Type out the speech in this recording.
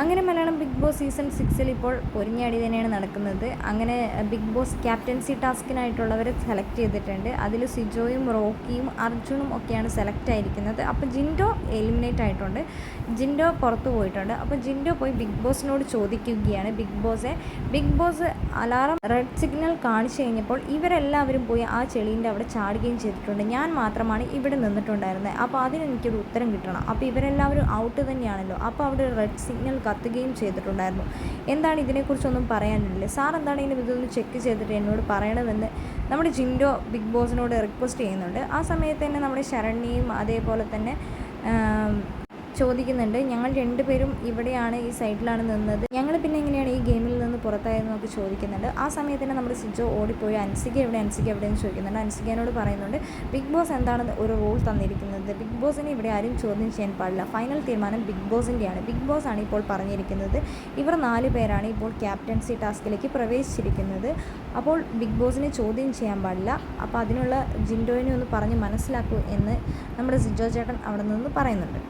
അങ്ങനെ Malayalam big boss season സിക്സിൽ ഇപ്പോൾ പൊരിഞ്ഞാടി തന്നെയാണ് നടക്കുന്നത്. അങ്ങനെ ബിഗ് ബോസ് ക്യാപ്റ്റൻസി ടാസ്കിനായിട്ടുള്ളവരെ സെലക്ട് ചെയ്തിട്ടുണ്ട്. അതിൽ സിജോയും റോക്കിയും അർജുനും ഒക്കെയാണ് സെലക്ട് ആയിരിക്കുന്നത്. അപ്പോൾ ജിൻഡോ എലിമിനേറ്റ് ആയിട്ടുണ്ട്. ജിൻഡോ പുറത്തു പോയിട്ടുണ്ട്. അപ്പോൾ ജിൻഡോ പോയി ബിഗ് ബോസിനോട് ചോദിക്കുകയാണ്. Big ബോസെ Bigg Boss alarm red signal കാണിച്ചു കഴിഞ്ഞപ്പോൾ ഇവരെല്ലാവരും പോയി ആ ചെളീന്റെ അവിടെ ചാടുകയും ചെയ്തിട്ടുണ്ട്. ഞാൻ മാത്രമാണ് ഇവിടെ നിന്നിട്ടുണ്ടായിരുന്നത്. അപ്പോൾ അതിന് എനിക്കൊരു ഉത്തരം കിട്ടണം. അപ്പോൾ ഇവരെല്ലാവരും ഔട്ട് തന്നെയാണല്ലോ. അപ്പോൾ അവിടെ റെഡ് സിഗ്നൽ കത്തുകയും ചെയ്തിട്ടുണ്ടായിരുന്നു. എന്താണ് ഇതിനെക്കുറിച്ചൊന്നും പറയാനില്ല? സാർ എന്താണ് എന്താണെങ്കിലും ഇതൊന്ന് ചെക്ക് ചെയ്തിട്ട് എന്നോട് പറയണമെന്ന് നമ്മുടെ ജിൻഡോ ബിഗ് ബോസിനോട് റിക്വസ്റ്റ് ചെയ്യുന്നുണ്ട്. ആ സമയത്ത് തന്നെ നമ്മുടെ ശരണ്യയും അതേപോലെ തന്നെ ചോദിക്കുന്നുണ്ട്. ഞങ്ങൾ രണ്ടുപേരും ഇവിടെയാണ് ഈ സൈഡിലാണ് നിന്നത്. ഞങ്ങൾ പിന്നെ എങ്ങനെയാണ് ഈ ഗെയിമിൽ നിന്ന് പുറത്തായതെന്നൊക്കെ ചോദിക്കുന്നുണ്ട്. ആ സമയത്ത് തന്നെ നമ്മുടെ സിജോ ഓടിപ്പോയി. അൻസിക എവിടെ? അൻസിക എവിടെയെന്ന് ചോദിക്കുന്നുണ്ട്. അൻസികനോട് പറയുന്നുണ്ട് ബിഗ് ബോസ് എന്താണ് ഒരു റൂൾ തന്നിരിക്കുന്നത്? ബിഗ് ബോസിനെ ഇവിടെ ആരും ചോദ്യം ചെയ്യാൻ പാടില്ല. ഫൈനൽ തീരുമാനം ബിഗ് ബോസിന്റെയാണ് ബിഗ് ബോസ് ആണ് ഇപ്പോൾ പറഞ്ഞിരിക്കുന്നത്. ഇവർ നാല് പേരാണ് ഇപ്പോൾ ക്യാപ്റ്റൻസി ടാസ്കിലേക്ക് പ്രവേശിച്ചിരിക്കുന്നത്. അപ്പോൾ ബിഗ് ബോസിനെ ചോദ്യം ചെയ്യാൻ പാടില്ല. അപ്പോൾ അതിനുള്ള ജിൻഡോയിനെ ഒന്ന് പറഞ്ഞ് മനസ്സിലാക്കൂ എന്ന് നമ്മുടെ സിജോ ചേട്ടൻ അവിടെ നിന്ന് പറയുന്നുണ്ട്.